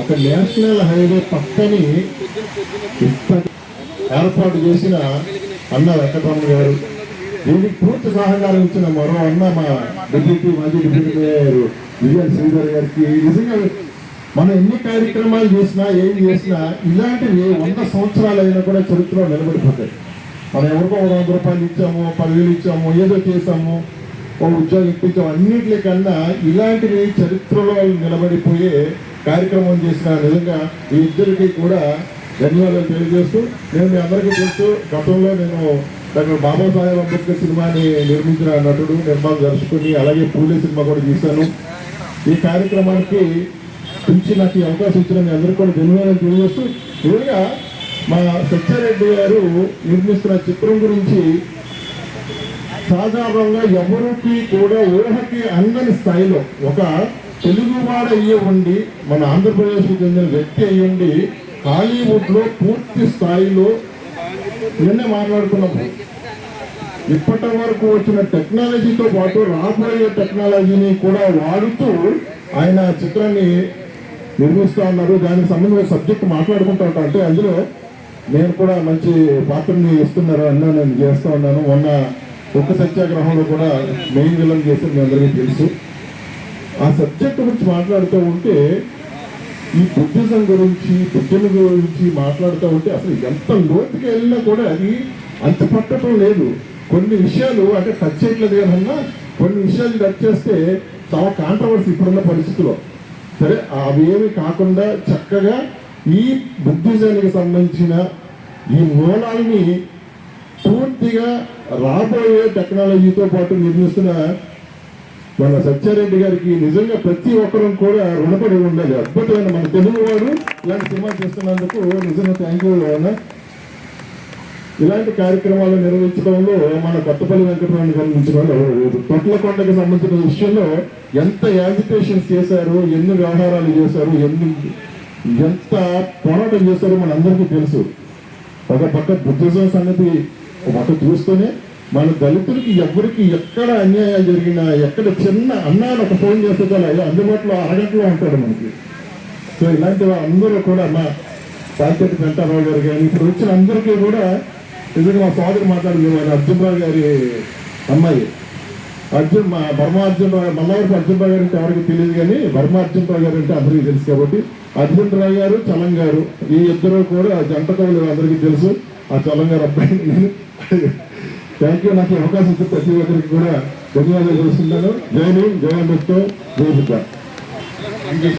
ఒక national highway పక్కని ఏర్పాటు చేసిన అన్న వెంకటరమణ గారు. దీనికి పూర్తి సహకారం ఇచ్చిన మరో అన్న మా డిప్యూటీ మాజీ డిప్యూటీ మేయర్ విజయ శ్రీధర్ గారికి. నిజంగా మనం ఎన్ని కార్యక్రమాలు చేసినా ఏం చేసినా ఇలాంటివి వంద సంవత్సరాలు అయినా కూడా చరిత్రలో నిలబడిపోతాయి. మనం ఎవరికో ఒక వంద రూపాయలు ఇచ్చాము పదివేలు ఇచ్చాము ఏదో చేసాము ఒక ఉద్యోగం ఇప్పించాము అన్నింటికన్నా ఇలాంటివి చరిత్రలో నిలబడిపోయే కార్యక్రమం చేసిన నిజంగా ఈ ఇద్దరికి కూడా ధన్యవాదాలు తెలియజేస్తూ నేను మీ అందరికీ తెలుసు గతంలో నేను డాక్టర్ బాబాసాహెబ్ అంబేద్కర్ సినిమాని నిర్మించిన నటుడు నిర్మాణ దర్శకుని అలాగే పూలే సినిమా కూడా తీశాను. ఈ కార్యక్రమానికి పిలిచి నాకు ఈ అవకాశం ఇచ్చిన మీ అందరికీ కూడా ధన్యవాదాలు తెలియజేస్తూ నిజంగా మా సత్యారెడ్డి గారు నిర్మిస్తున్న చిత్రం గురించి సాధారణంగా ఎవరికి కూడా ఊహకి అందని స్థాయిలో ఒక తెలుగువాడు అయ్యి ఉండి మన ఆంధ్రప్రదేశ్కి చెందిన వ్యక్తి అయ్యండి హాలీవుడ్లో పూర్తి స్థాయిలో నిన్నే మాట్లాడుకున్నాము. ఇప్పటి వరకు వచ్చిన టెక్నాలజీతో పాటు రాబోయే టెక్నాలజీని కూడా వాడుతూ ఆయన చిత్రాన్ని నిర్మిస్తూ ఉన్నారు. దానికి సంబంధించిన సబ్జెక్ట్ మాట్లాడుకుంటూ ఉంటాం. అంటే అందులో నేను కూడా మంచి పాత్రని ఇస్తున్నారు అన్న నేను చేస్తూ ఉన్నాను. మొన్న ఒక్క సత్యాగ్రహంలో కూడా మెయిన్ విలన్ చేసింది మీ అందరికీ తెలుసు. ఆ సబ్జెక్ట్ గురించి మాట్లాడుతూ ఉంటే ఈ బుద్ధిజం గురించి బుద్ధుల గురించి మాట్లాడుతూ ఉంటే అసలు ఎంత లోతుకి వెళ్ళినా కూడా అది అంత పట్టడం లేదు. కొన్ని విషయాలు అంటే టచ్ చేయట్లేదు కదన్నా కొన్ని విషయాలు టచ్ చేస్తే చాలా కాంట్రవర్సీ ఇప్పుడున్న పరిస్థితిలో. సరే అవేమి కాకుండా చక్కగా ఈ బుద్ధిజానికి సంబంధించిన ఈ మూలాల్ని పూర్తిగా రాబోయే టెక్నాలజీతో పాటు నిర్మిస్తున్న మన సత్యారెడ్డి గారికి నిజంగా ప్రతి ఒక్కరూ కూడా రుణపడి ఉండాలి. అద్భుతమైన మన తెలుగు వాడు ఇలాంటి సినిమా చేస్తున్నందుకు నిజంగా థ్యాంక్ యూ అన్న ఇలాంటి కార్యక్రమాలు నిర్వహించడంలో మన కొత్తపల్లి వెంకటరమణ వాళ్ళు తొట్లకొండకు సంబంధించిన విషయంలో ఎంత యాజిటేషన్స్ చేశారు ఎన్ని వ్యవహారాలు చేశారు ఎన్ని ఎంత పోరాటం చేశారో మన అందరికీ తెలుసు. ఒక పక్క బుద్ధిజం సంగతి ఒక పక్క చూస్తూనే మన దళితులకి ఎవరికి ఎక్కడ అన్యాయాలు జరిగినా ఎక్కడ చిన్న అన్నాను ఒక ఫోన్ చేస్తే అందుబాటులో అరగంటలో ఉంటాడు మనకి. సో ఇలాంటి అందరూ కూడా మా సాంకేతిక వెంకటరావు గారు కానీ ఇప్పుడు వచ్చిన అందరికీ కూడా నిజంగా మా ఫాదర్ మాట్లాడింది మన అర్జునరావు గారి అమ్మాయి. అర్జున్ మా బర్మా అర్జునరావు మల్లవరపు అర్జునరావు గారు అంటే ఎవరికి తెలియదు కానీ బర్మా అర్జునరావు గారు అంటే అందరికీ తెలుసు కాబట్టి అర్జున్రావు గారు చలం గారు ఈ ఇద్దరు కూడా జంట కవులు అందరికీ తెలుసు. ఆ చలం గారు అబ్బాయి నేను. థ్యాంక్ యూ నాకు అవకాశం ఇచ్చి ప్రతి ఒక్కరికి కూడా ధన్యవాదాలు తెలుస్తున్నాను జై భీమ్ జై అంబేద్కర్ జై